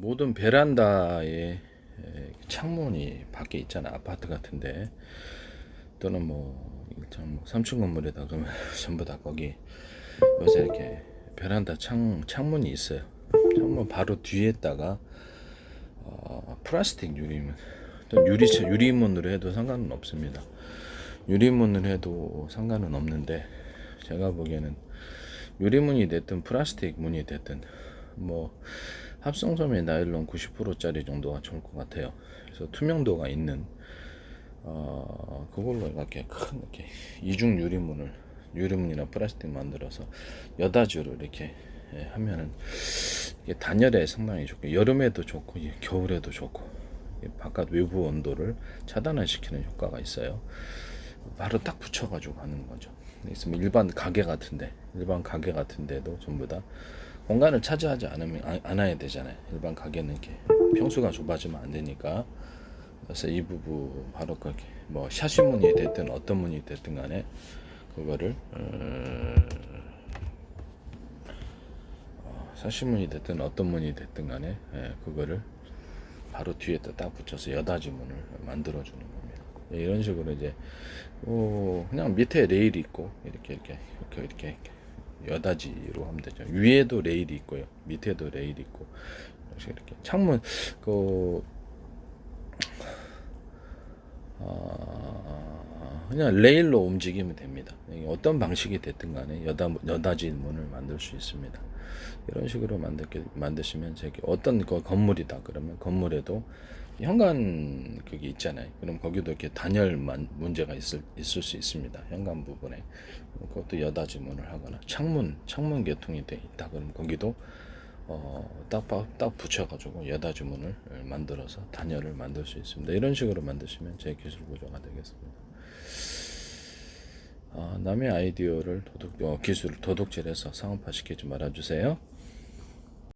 모든 베란다에 에, 창문이 밖에 있잖아 아파트 같은데 또는 뭐 일단 뭐 3층 건물에다 그러면 전부 다 거기 요새 이렇게 베란다 창 창문이 있어요. 창문 바로 뒤에다가 어, 플라스틱 유리문 또 유리 유리문으로 해도 상관은 없습니다. 유리문으로 해도 상관은 없는데 제가 보기에는 유리문이 됐든 플라스틱 문이 됐든 뭐 합성섬의 나일론 90%짜리 정도가 좋을 것 같아요. 그래서 투명도가 있는 어 그걸로 이렇게 큰 이렇게 이중 유리문을 유리문이나 플라스틱 만들어서 여다주로 이렇게 예, 하면은 이게 단열에 상당히 좋고 여름에도 좋고 이 겨울에도 좋고 이 바깥 외부 온도를 차단을 시키는 효과가 있어요. 바로 딱 붙여가지고 하는 거죠. 있으면 일반 가게 같은데 일반 가게 같은데도 전부 다 공간을 차지하지 않으면 안- 않아야 되잖아요. 일반 가게는 이렇게 평수가 좁아지면 안 되니까 그래서 이 부분 바로 그렇게 뭐 샤시문이 됐든 어떤 문이 됐든 간에 그거를 어, 어, 샤시문이 됐든 어떤 문이 됐든 간에 예, 그거를 바로 뒤에다 딱 붙여서 여다지 문을 만들어 주는 겁니다. 예, 이런 식으로 이제 어, 그냥 밑에 레일이 있고 이렇게 이렇게 이렇게 이렇게 여다지로 하면 되죠. 위에도 레일이 있고요. 밑에도 레일이 있고 이렇게 이렇게 창문 그 어, 그냥 레일로 움직이면 됩니다. 어떤 방식이 됐든 간에 여다, 여다지 문을 만들 수 있습니다. 이런 식으로 만들게, 만드시면 저기 어떤 거 건물이다 그러면 건물에도 현관 그게 있잖아요. 그럼 거기도 이렇게 단열 만 문제가 있을, 있을 수 있습니다. 현관 부분에. 그것도 여다 지 문을 하거나 창문, 창문 개통이 돼 있다 그러면 거기도 어, 딱, 바- 딱 붙여가지고 여다 주문을 만들어서 단열을 만들 수 있습니다. 이런 식으로 만드시면 제 기술 구조가 되겠습니다. 아, 남의 아이디어를 도둑, 어, 기술을 도둑질해서 상업화시키지 말아주세요.